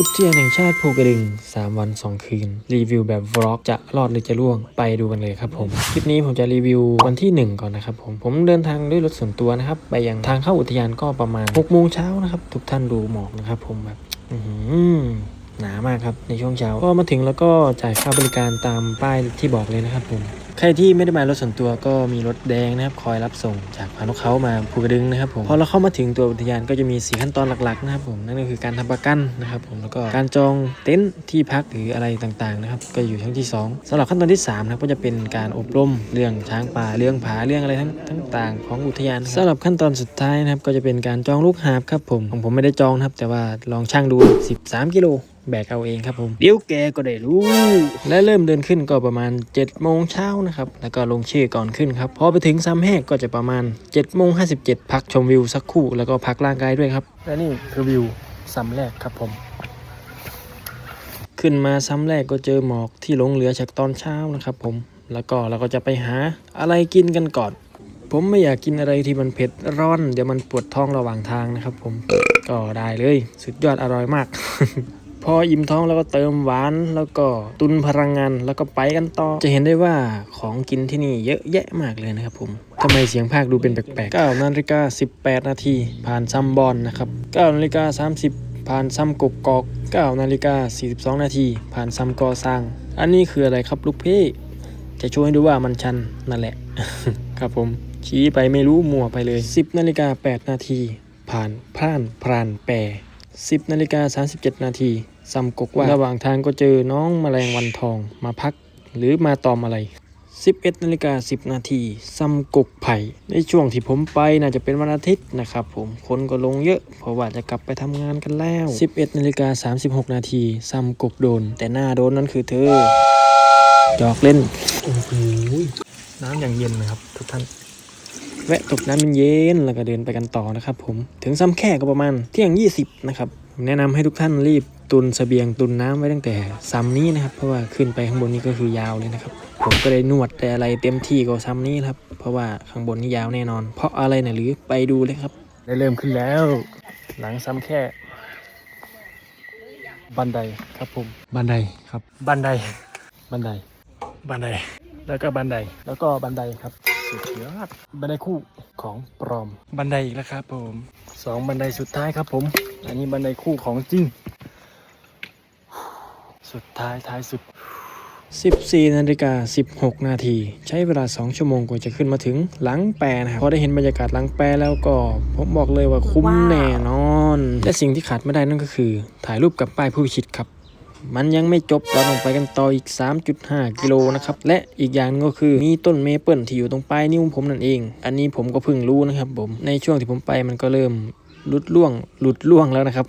อุทยานแห่งชาติภูกระดึง 3 วัน 2 คืน รีวิวแบบวล็อกจะรอดหรือจะร่วงไปดูกันเลยครับผม คลิปนี้ผมจะรีวิววันที่ 1 ก่อนนะครับผม ผมเดินทางด้วยรถส่วนตัวนะครับ ไปยังทางเข้าอุทยานก็ประมาณ6โมงเช้านะครับ ทุกท่านดูหมอกนะครับผมแบบหือหนามากครับในช่วงเช้า ก็มาถึงแล้วก็จ่ายค่าบริการตามป้ายที่บอกเลยนะครับผม ใครที่ไม่ได้มารถส่วนตัวก็มีรถแดงนะครับคอยรับส่งจากพานุเขามาภูกระดึงนะครับผมพอเราเข้ามาถึงตัวอุทยานก็จะมีสีขั้นตอนหลักๆนะครับผมนั่นก็คือการทำประกันนะครับผมแล้วก็การจองเต็นท์ที่พักหรืออะไรต่างๆนะครับก็อยู่ทั้งที่สองสำหรับขั้นตอนที่สามนะครับก็จะเป็นการอบรมเรื่องช้างป่าเรื่องผาเรื่องอะไรทั้งทั้งต่างของอุทยานนะครับสำหรับขั้นตอนสุดท้ายนะครับก็จะเป็นการจองลูกหาบครับผมของผมไม่ได้จองนะครับแต่ว่าลองช่างดู 13 กิโล แบกเอาเองครับผม เดี๋ยวแกก็ได้รู้ และเริ่มเดินขึ้นก็ประมาณ7โมงเช้านะครับ แล้วก็ลงชื่อก่อนขึ้นครับ พอไปถึงซ้ำแหกก็จะประมาณ7โมง57พักชมวิวสักครู่แล้วก็พักร่างกายด้วยครับ และนี่คือวิวซ้ำแรกครับผม ขึ้นมาซ้ำแรกก็เจอหมอกที่หลงเหลือจากตอนเช้านะครับผม แล้วก็เราก็จะไปหาอะไรกินกันก่อน ผมไม่อยากกินอะไรที่มันเผ็ดร้อน เดี๋ยวมันปวดท้องระหว่างทางนะครับ ผม ก็ได้เลย สุดยอดอร่อยมาก พออิ่มท้องแล้วก็เติมหวาน แล้วก็ตุนพลังงานแล้วก็ไปกันต่อ จะเห็นได้ว่าของกินที่นี่เยอะแยะมากเลยนะครับผมทำไมเสียงภาคดูเป็นแปลกๆ9นาฬิกา18 นาทีผ่านซัมบอนนะครับ9นาฬิกา30 ผ่านซัมกกกอก9นาฬิกา42 นาทีผ่านซัมกอสร้างอันนี้คืออะไรครับลูกพี่จะช่วยให้ดูว่ามันชันนั่นแหละ ครับผม ชี้ไปไม่รู้มัวไปเลย 10นาฬิกา8นาทีผ่านพร่านพรานแปร10นาฬิกา37 นาที ซัมกกว่า ระหว่างทางก็เจอน้องแมลงวันทองมาพักหรือมาตอมอะไร 11นาฬิกา10 นาทีซัมกกไผ่ ในช่วงที่ผมไปน่าจะเป็นวันอาทิตย์นะครับผมคนก็ลงเยอะ เพราะว่าจะกลับไปทำงานกันแล้ว 11นาฬิกา36 นาทีซัมกกโดน แต่หน้าโดนนั่นคือเธอหยอกเล่นโอ้โหน้ำอย่างเย็นนะครับ ทุกท่านแวะตกน้ำเย็นๆแล้วก็เดินไปกันต่อนะครับผมถึงซ้ำแค่ก็ประมาณเที่ยง 20 นะครับผมแนะนำให้ทุกท่านรีบ ตุนเสบียงตุนน้ำไว้ตั้งแต่ซ้ำนี้นะครับ เพราะว่าขึ้นไปข้างบนนี้ก็คือยาวเลยนะครับ ผมก็ได้นวดแต่อะไรเต็มที่กว่าซ้ำนี้ครับ เพราะว่าข้างบนนี่ยาวแน่นอน เพราะอะไรนะหรือไปดูเลยครับ ได้เริ่มขึ้นแล้ว หลังซ้ำแค่ บันไดครับผม บันไดครับ บันได บันได บันได แล้วก็บันได แล้วก็บันไดครับสุดยอดบันไดคู่ของปลอม บันไดอีกแล้วครับผมสองบันไดสุดท้ายครับผม อันนี้บันไดคู่ของจริง สุดท้ายท้ายสุด 14นาฬิกา16 นาที ใช้เวลา 2 ชั่วโมงกว่าจะขึ้นมาถึงหลังแปรนะครับพอได้เห็นบรรยากาศหลังแปรแล้วก็ ผมบอกเลยว่าคุ้มแน่นอน และสิ่งที่ขาดไม่ได้นั่นก็คือ ถ่ายรูปกับป้ายผู้พิชิตครับ มันยังไม่จบเราต้องไปกันต่ออีก 3.5 กิโลนะครับ และอีกอย่างหนึงก็คือมีต้นเมเปิลที่อยู่ตรงปลายนิ้วผมนั่นเอง อันนี้ผมก็เพิ่งรู้นะครับผมในช่วงที่ผมไปมันก็เริ่มหลุดล่วงหลุดล่วงแล้วนะครับ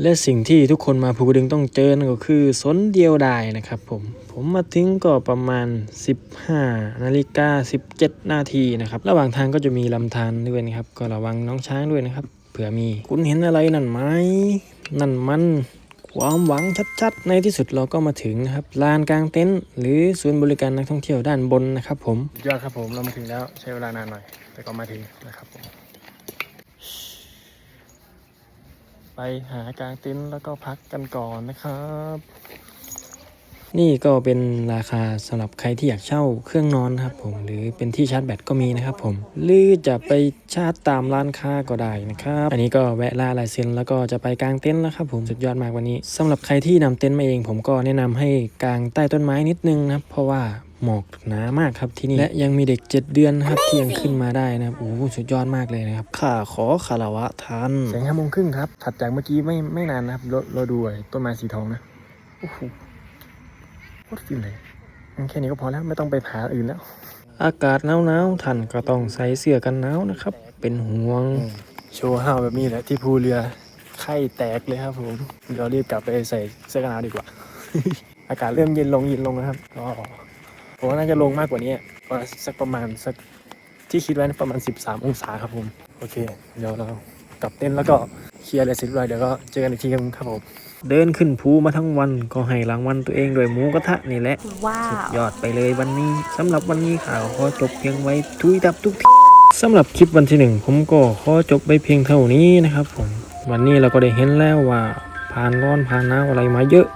และสิ่งที่ทุกคนมาภูกระดึงต้องเจอนั่นก็คือสนเดียวดายนะครับผมผมมาถึงก็ประมาณ 15นาฬิกา17 นาทีนะครับ ระหว่างทางก็จะมีลำธารด้วยนะครับ ก็ระวังน้องช้างด้วยนะครับ เผื่อมีคุณเห็นอะไรนั่นไหมนั่นมันความหวังชัดๆ ในที่สุดเราก็มาถึงนะครับลานกลางเต็นท์หรือศูนย์บริการนักท่องเที่ยวด้านบนนะครับผมยอดครับผมเรามาถึงแล้วใช้เวลานานหน่อย แต่ก็มาถึงนะครับผม ไปหากลางเต็นท์แล้วก็พักกันก่อนนะครับ นี่ก็เป็นราคาสำหรับใครที่อยากเช่าเครื่องนอนครับผมหรือเป็นที่ชาร์จแบตก็มีนะครับผมหรือจะไปชาร์จตามร้านค้าก็ได้นะครับ อันนี้ก็แวะล่าลายเซ็นแล้วก็จะไปกางเต็นท์แล้วครับผมสุดยอดมากวันนี้สำหรับใครที่นำเต็นท์มาเอง ผมก็แนะนำให้กางใต้ต้นไม้นิดนึงนะครับเพราะว่า หมอกหนามากครับที่นี่และยังมีเด็ก 7 เดือนนะครับที่ยังขึ้นมาได้นะครับโอ้โหสุดยอดมากเลยนะครับข้าขอคารวะทันแสงห้าโมงครึ่งครับถัดจากเมื่อกี้ไม่ไม่นานนะครับเราเราดูไอ้ต้นไม้สีทองนะโอ้โหโคตรฟินเลยงั้นแค่นี้ก็พอแล้วไม่ต้องไปผาอื่นแล้ว อากาศหนาวๆท่านก็ต้องใส่เสื้อกันหนาวนะครับ เป็นห่วงโชว์ห้าวแบบนี้แหละที่ภูเรือไข้แตกเลยครับผมเดี๋ยวรีบกลับไปใส่เสื้อกันหนาวดีกว่า อากาศเริ่มเย็นลงเย็นลงนะครับก็ ผมว่าน่าจะลงมากกว่านี้ก็สักประมาณสักที่คิดไว้ประมาณ 13 องศาครับผม โอเค เดี๋ยวเรากลับเต้นท์แล้วก็เคลียร์อะไรเสร็จเรียบร้อยเดี๋ยวก็เจอกันอีกทีครับผม เดินขึ้นภูมาทั้งวันก็ให้รางวัลตัวเองด้วยหมูกระทะนี่แหละว้าสุดวยอดไปเลยวันนี้สำหรับวันนี้ข่าวขอจบเพียงไว้ทุยดับทุกทีสำหรับคลิปวันที่หนึ่งผมก็ขอจบไปเพียงเท่านี้นะครับผมวันนี้เราก็ได้เห็นแล้วว่าผ่านร้อนผ่านหนาวอะไรมาเยอะ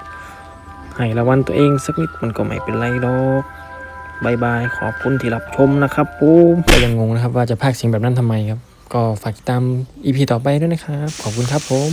ให้ระวันตัวเองสักนิดมันก็ไม่เป็นไรหรอก บายบายขอบคุณที่รับชมนะครับผมก็ยังงงนะครับว่าจะพากเสียงแบบนั้นทำไมครับ ก็ฝากติดตาม EP ต่อไปด้วยนะครับ ขอบคุณครับผม